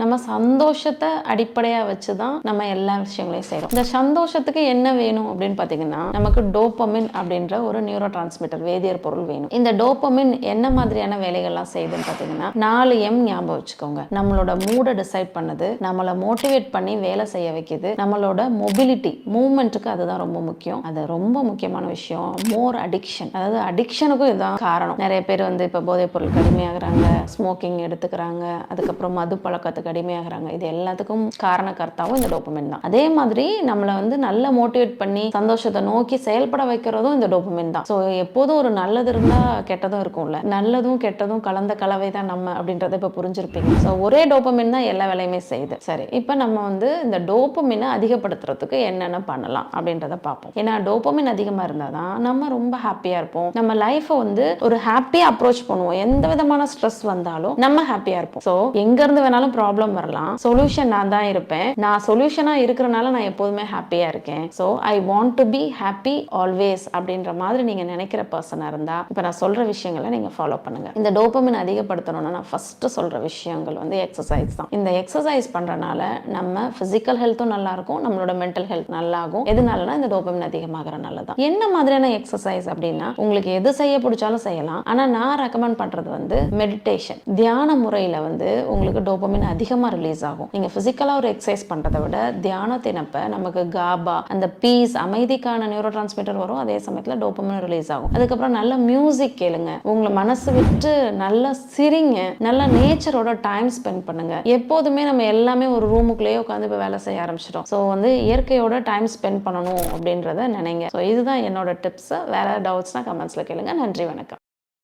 நம்ம சந்தோஷத்தை அடிப்படையாக வச்சு தான் நம்ம எல்லா விஷயங்களையும் செய்கிறோம் இந்த சந்தோஷத்துக்கு என்ன வேணும் அப்படின்னு பார்த்தீங்கன்னா நமக்கு டோப்பமின் அப்படின்ற ஒரு நியூரோ டிரான்ஸ்மிட்டர் வேதியர் பொருள் வேணும். இந்த டோப்பமின் என்ன மாதிரியான வேலைகள்லாம் செய்யுதுன்னு பார்த்தீங்கன்னா நாலு எம் ஞாபகம் வச்சுக்கோங்க. நம்மளோட மூடை டிசைட் பண்ணுது நம்மளை மோட்டிவேட் பண்ணி வேலை செய்ய வைக்குது நம்மளோட மொபிலிட்டி மூமெண்ட்டுக்கு அதுதான் ரொம்ப முக்கியம். அது ரொம்ப முக்கியமான விஷயம். மோர் அடிக்ஷன் அதாவது அடிக்ஷனுக்கும் இதுதான் காரணம். நிறைய பேர் வந்து இப்போ போதைப் பொருள் கடுமையாகிறாங்க ஸ்மோக்கிங் எடுத்துக்கிறாங்க அதுக்கப்புறம் மது பழக்கத்துக்கு அடிமையாகிறாங்க இது எல்லாத்துக்கும் காரணக்கர்த்தாவும் இந்த டோப்பமின் தான். அதே மாதிரி நம்மளை வந்து நல்ல மோட்டிவேட் பண்ணி சந்தோஷத்தை நோக்கி செயல்பட வைக்கிறதும் இந்த டோப்பமின் தான். ஸோ எப்போதும் ஒரு நல்லது இருந்தால் கெட்டதும் இருக்கும்ல. நல்லதும் கெட்டதும் கலந்த கலவை தான் நம்ம அப்படின்றத இப்போ புரிஞ்சிருப்பீங்க. ஸோ ஒரே டோப்பமின் தான் எல்லா வேலையுமே செய்யுது. சரி இப்போ நம்ம வந்து இந்த டோப்பமினை அதிகப்படுத்துறதுக்கு என்னென்ன பண்ணலாம் அப்படின்றத பார்ப்போம். ஏன்னா டோப்பமின் அதிகமாக இருந்தால் தான் நம்ம ரொம்ப ஹாப்பியாக இருப்போம். நம்ம லைஃப்பை வந்து ஒரு ஹாப்பியாக அப்ரோச் பண்ணுவோம். எந்த விதமான ஸ்ட்ரெஸ் வந்தாலும் நம்ம ஹாப்பியாக இருப்போம். ஸோ எங்கேருந்து வேணாலும் ப்ராப்ளம் ப்ராப்ளம் வரலாம். சொல்யூஷன் நான் தான் இருப்பேன். நான் சொல்யூஷனாக இருக்கிறனால நான் எப்போதுமே ஹாப்பியாக இருக்கேன். So I want to be happy always அப்படின்ற மாதிரி நீங்கள் நினைக்கிற பர்சனாக இருந்தால் இப்போ நான் சொல்கிற விஷயங்களை நீங்கள் ஃபாலோ பண்ணுங்க. இந்த டோப்பமின் அதிகப்படுத்தணும்னா நான் ஃபஸ்ட்டு சொல்கிற விஷயங்கள் வந்து எக்ஸசைஸ் தான். இந்த எக்ஸசைஸ் பண்ணுறனால நம்ம ஃபிசிக்கல் ஹெல்த்தும் நல்லா இருக்கும் நம்மளோட மென்டல் ஹெல்த் நல்லாகும். எதுனாலனா இந்த டோப்பமின் அதிகமாகறனால தான் என்ன மாதிரியான எக்ஸசைஸ் அப்படின்னா உங்களுக்கு எது செய்ய பிடிச்சாலும் செய்யலாம். ஆனால் நான் ரெக்கமெண்ட் பண்ணுறது வந்து மெடிடேஷன் தியான முறையில் வந்து உங்களுக்கு டோப்பமின் அதிகமாக ரிலீஸ் ஆகும். நீங்கள் ஃபிசிக்கலாக ஒரு எக்ஸசைஸ் பண்ணுறதை விட தியானத்தினப்ப நமக்கு காபா அந்த பீஸ் அமைதிக்கான நியூரோ டிரான்ஸ்மிட்டர் வரும். அதே சமயத்தில் டோப்பமின் ரிலீஸ் ஆகும். அதுக்கப்புறம் நல்ல மியூசிக் கேளுங்க. உங்களை மனசு விட்டு நல்லா சிரிங்க. நல்ல நேச்சரோட டைம் ஸ்பெண்ட் பண்ணுங்க. எப்போதுமே நம்ம எல்லாமே ஒரு ரூமுக்குள்ளேயே உட்காந்து இப்போ வேலை செய்ய ஆரம்பிச்சிட்டோம். ஸோ வந்து இயற்கையோட டைம் ஸ்பெண்ட் பண்ணணும் அப்படின்றத நினைங்க. ஸோ இதுதான் என்னோட டிப்ஸ் வேற டவுட்ஸ்னா கமெண்ட்ஸில் கேளுங்க. நன்றி வணக்கம்.